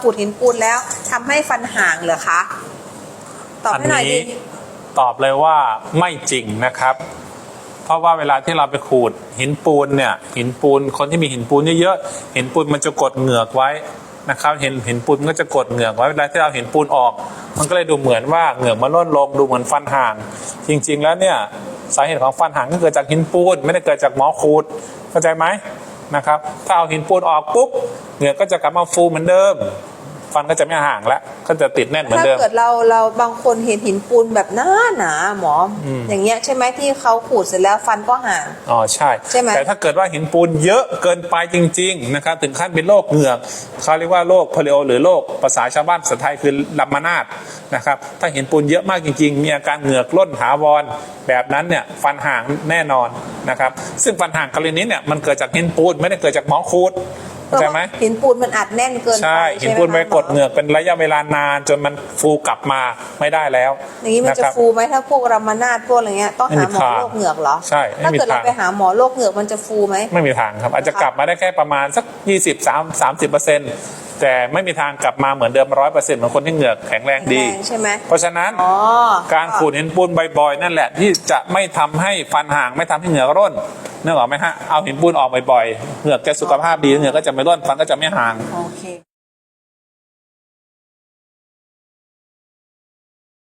ขูดหินปูนแล้วทำให้ฟันห่างเหรอคะ ตอบอันให้หน่อยนี้ดิ ตอบเลยว่าไม่จริงนะครับ เพราะว่าเวลาที่เราไปขูดหินปูนเนี่ยหินปูนคนที่มีหินปูนเยอะๆหินปูนมันจะกดเหงือกไว้นะครับเห็นหินปูนมันก็จะกดเหงือกไว้เวลาที่เราเห็นปูนออก มันก็เลยดูเหมือนว่าเหงือกมันล่นลงดูเหมือนฟันห่าง จริง ๆ แล้วเนี่ยสาเหตุของฟันห่างก็เกิดจากหินปูนไม่ได้เกิดจากหมอขูดเข้าใจไหม นะครับ ถ้าเอาหินปูนออกปุ๊บเหงือกก็จะกลับมาฟูเหมือนเดิม ฟันก็จะไม่ห่างแล้วก็จะติดแน่นเหมือนถ้าเดิม เกิดเราเราบางคนเห็นหินปูนแบบหนาหนาๆหมออม อย่างเงี้ยใช่ไหมที่เขาขูดเสร็จแล้วฟันก็ห่าง อ๋อใช่ใช่ไหม แต่ถ้าเกิดว่าหินปูนเยอะเกินไปจริง ๆ นะครับ ถึงขั้นเป็นโรคเหงือกเขาเรียกว่าโรคโพลิโอหรือโรคภาษาชาวบ้านภาษาไทยคือลำมานาดนะครับ ถ้าหินปูนเยอะมากจริง ๆ มีอาการเหงือกล่นถาวร แบบนั้นเนี่ยฟันห่างแน่นอนนะครับ ซึ่งฟันห่างกรณีนี้เนี่ยมันเกิดจากหินปูนไม่ได้เกิดจากหมอคูด เข้าใจไหมพระว่หินปูนมันอัดแน่นเกินไปใช่หินปูนไปใช่หมคะกดเหงือกเป็นระยะเวลานาน จนมันฟูกลับมาไม่ได้แล้วอย่างนี้มันจะครับฟูไหมถ้าพวกรามานาดพวกอะไรเงี้ยต้องไม่หามีหมอทางโรคเหงือกเหรอใช่ไม่ถ้ามีเกิดเราทางไปหาหมอโรคเหงือกมันจะฟูไหมไม่มีทางครับอาจจะกลับมาได้แค่ประมาณสัก 20 3 30เปอร์เซ็นต์แต่ไม่มีทางกลับมาเหมือนเดิมร้อยเปอร์เซ็นต์เหมือนคนที่เหงือกแข็งแรงดีแรงใช่ไหมเพราะฉะนั้นอ๋อการขูดหินปูนบ่อยๆนั่นแหละที่จะไม่ทำให้ฟันห่างไม่ทำให้เหงือกร่น นึกออกไหมฮะเอาหินปูนออกบ่อยๆเหงือกแกสุขภาพดีเหงือกก็จะไม่ร่นฟันก็จะไม่ห่าง โอเค